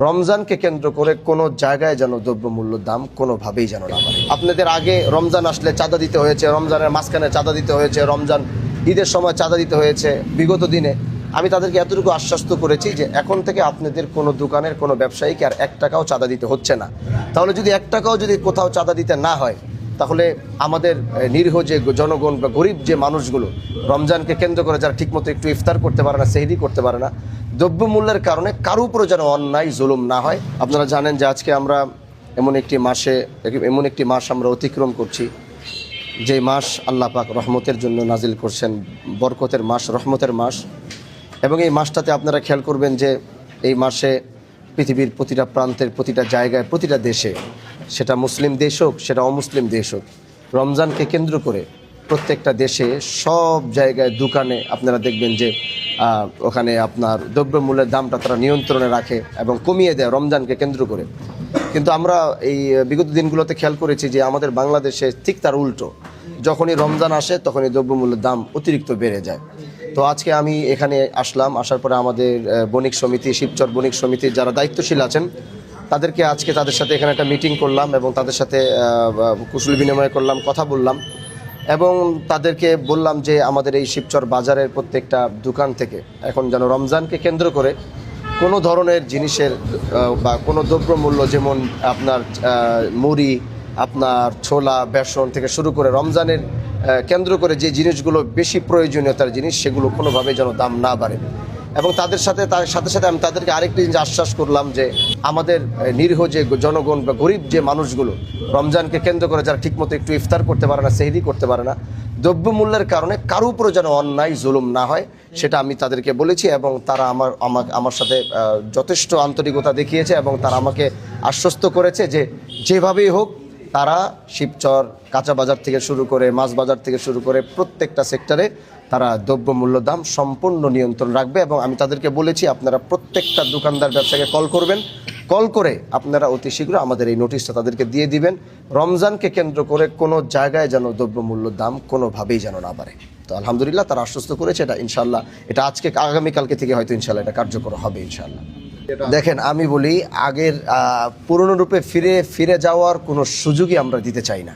রমজানকে কেন্দ্র করে কোনো জায়গায় যেন দ্রব্যমূল্য দাম কোনোভাবেই যেন না বাড়ে। আপনাদের আগে রমজান আসলে চাঁদা দিতে হয়েছে, রমজানের মাঝখানে চাঁদা দিতে হয়েছে, রমজান ঈদের সময় চাঁদা দিতে হয়েছে বিগত দিনে। আমি তাদেরকে এতটুকু আশ্বস্ত করেছি যে এখন থেকে আপনাদের কোনো দোকানের, কোনো ব্যবসায়ীকে আর এক টাকাও চাঁদা দিতে হচ্ছে না। তাহলে যদি এক টাকাও যদি কোথাও চাঁদা দিতে না হয় তাহলে আমাদের নিরীহ যে জনগণ বা গরিব যে মানুষগুলো রমজানকে কেন্দ্র করে যারা ঠিকমতো একটু ইফতার করতে পারে না, সেহরি করতে পারে না, দ্রব্যমূল্যের কারণে কারও উপরে যেন অন্যায়, জুলুম না হয়। আপনারা জানেন যে আজকে আমরা এমন একটি মাসে, এমন একটি মাস আমরা অতিক্রম করছি, যে মাস আল্লাহ পাক রহমতের জন্য নাজিল করছেন, বরকতের মাস, রহমতের মাস। এবং এই মাসটাতে আপনারা খেয়াল করবেন যে এই মাসে পৃথিবীর প্রতিটা প্রান্তের প্রতিটা জায়গায়, প্রতিটা দেশে সেটা মুসলিম দেশ হোক, সেটা অমুসলিম দেশ হোক, রমজানকে কেন্দ্র করে প্রত্যেকটা দেশে সব জায়গায় দোকানে আপনারা দেখবেন যে ওখানে আপনার দ্রব্যমূল্যের দামটা তারা নিয়ন্ত্রণে রাখে এবং কমিয়ে দেয় রমজানকে কেন্দ্র করে। কিন্তু আমরা এই বিগত দিনগুলোতে খেয়াল করেছি যে আমাদের বাংলাদেশে ঠিক তার উল্টো। যখনই রমজান আসে, তখনই দ্রব্যমূল্যের দাম অতিরিক্ত বেড়ে যায়। তো আজকে আমি এখানে আসলাম, আসার পরে আমাদের বণিক সমিতি, শিবচর বণিক সমিতির যারা দায়িত্বশীল আছেন তাদেরকে আজকে তাদের সাথে এখানে একটা মিটিং করলাম এবং তাদের সাথে কুশল বিনিময় করলাম, কথা বললাম। এবং তাদেরকে বললাম যে আমাদের এই শিবচর বাজারের প্রত্যেকটা দোকান থেকে এখন যেন রমজানকে কেন্দ্র করে কোনো ধরনের জিনিসের বা কোনো দ্রব্যমূল্য যেমন আপনার মুড়ি, আপনার ছোলা, বেসন থেকে শুরু করে রমজানের কেন্দ্র করে যে জিনিসগুলো বেশি প্রয়োজনীয়তার জিনিস, সেগুলো কোনোভাবে যেন দাম না বাড়ে। এবং তাদের সাথে, তার সাথে সাথে আমি তাদেরকে আরেকটি জিনিস আশ্বাস করলাম যে আমাদের নিরীহ যে জনগণ বা গরিব যে মানুষগুলো রমজানকে কেন্দ্র করে যারা ঠিকমতো একটু ইফতার করতে পারে না, সেহরি করতে পারে না, দ্রব্যমূল্যের কারণে কারও উপরে যেন অন্যায়, জুলুম না হয়, সেটা আমি তাদেরকে বলেছি এবং তারা আমার আমার সাথে যথেষ্ট আন্তরিকতা দেখিয়েছে এবং তারা আমাকে আশ্বস্ত করেছে যে যেভাবেই হোক তারা শিবচর, কাঁচা বাজার থেকে শুরু করে, মাছ বাজার থেকে শুরু করে প্রত্যেকটা সেক্টরে তারা দ্রব্যমূল্য দাম সম্পূর্ণ নিয়ন্ত্রণ রাখবে এবং আমি তাদেরকে বলেছি, আপনারা প্রত্যেকটা দোকানদার ব্যবসাকে কল করবেন। কল করে আপনারা অতি শীঘ্র আমাদের এই নোটিশটা তাদেরকে দিয়ে দিবেন। রমজানকে কেন্দ্র করে কোনো জায়গায় যেন দ্রব্যমূল্য দাম কোনোভাবেই যেন না বাড়ে। তো আলহামদুলিল্লাহ তারা আশ্বস্ত করেছে, এটা ইনশাল্লাহ এটা আজকে, আগামীকালকে থেকে হয়তো ইনশাল্লাহ এটা কার্যকর হবে ইনশাল্লাহ দেখেন, আমি বলি, আগের পুরনো রূপে ফিরে ফিরে যাওয়ার কোনো সুযোগই আমরা দিতে চাই না।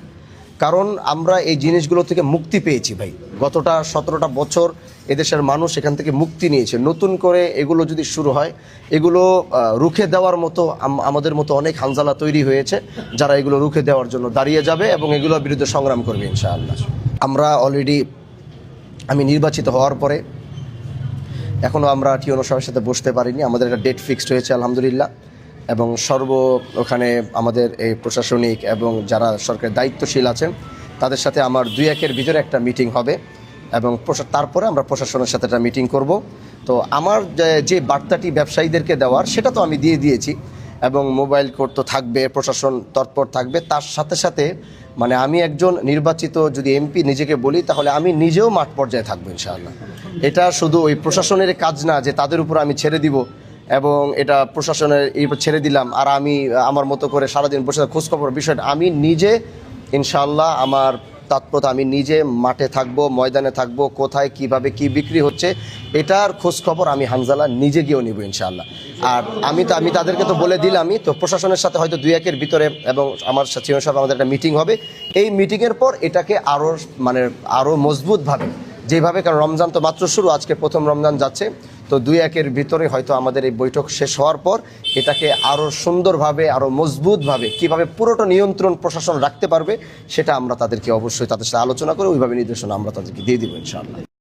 কারণ আমরা এই জিনিসগুলো থেকে মুক্তি পেয়েছি ভাই। গতটা সতেরোটা বছর এদেশের মানুষ এখান থেকে মুক্তি নিয়েছে। নতুন করে এগুলো যদি শুরু হয়, এগুলো রুখে দেওয়ার মতো আমাদের মতো অনেক হানজালা তৈরি হয়েছে, যারা এগুলো রুখে দেওয়ার জন্য দাঁড়িয়ে যাবে এবং এগুলোর বিরুদ্ধে সংগ্রাম করবে, ইনশাআল্লাহ। আমরা অলরেডি আমি নির্বাচিত হওয়ার পরে এখনও আমরা টিওনো সবার সাথে বসতে পারিনি। আমাদের একটা ডেট ফিক্সড হয়েছে, আলহামদুলিল্লাহ। এবং সর্ব ওখানে আমাদের এই প্রশাসনিক এবং যারা সরকারের দায়িত্বশীল আছেন, তাদের সাথে আমার দুই একের ভিতরে একটা মিটিং হবে। এবং তারপরে আমরা প্রশাসনের সাথে একটা মিটিং করব। তো আমার যে বার্তাটি ব্যবসায়ীদেরকে দেওয়ার, সেটা তো আমি দিয়ে দিয়েছি। এবং মোবাইল কোড তো থাকবে, প্রশাসন তৎপর থাকবে। তার সাথে সাথে মানে আমি একজন নির্বাচিত যদি এমপি নিজেকে বলি, তাহলে আমি নিজেও মাঠ পর্যায়ে থাকব ইনশাআল্লাহ। এটা শুধু ওই প্রশাসনের কাজ না, যে তাদের উপর আমি ছেড়ে দিব এবং এটা প্রশাসনের এই ছেড়ে দিলাম। আর আমি, আমার মতো করে সারাদিন বসে খোঁজখবর বিষয়টা আমি নিজে, ইনশাআল্লাহ, আমার তৎপরতা আমি নিজে মাঠে থাকব, ময়দানে থাকব, কোথায়, কীভাবে, কি বিক্রি হচ্ছে, এটার খোঁজ খবর আমি হানজালা নিজে গিয়েও নিব ইনশাআল্লাহ। আর আমি তো আমি তাদেরকে তো বলে দিলামই, তো প্রশাসনের সাথে হয়তো দুই একের ভিতরে এবং আমার সাথে সাহেব আমাদের একটা মিটিং হবে। এই মিটিংয়ের পর এটাকে আরও মানে আরও মজবুতভাবে, যেভাবে কারণ রমজান তো মাত্র শুরু, আজকে প্রথম রমজান যাচ্ছে তো দুই একের ভিতরে হয়তো আমাদের এই বৈঠক শেষ হওয়ার পর এটাকে আরও সুন্দরভাবে আরও মজবুতভাবে কীভাবে পুরোটা নিয়ন্ত্রণ প্রশাসন রাখতে পারবে, সেটা আমরা তাদেরকে অবশ্যই তাদের সাথে আলোচনা করে ওইভাবে নির্দেশনা আমরা তাদেরকে দিয়ে দিব ইনশাআল্লাহ।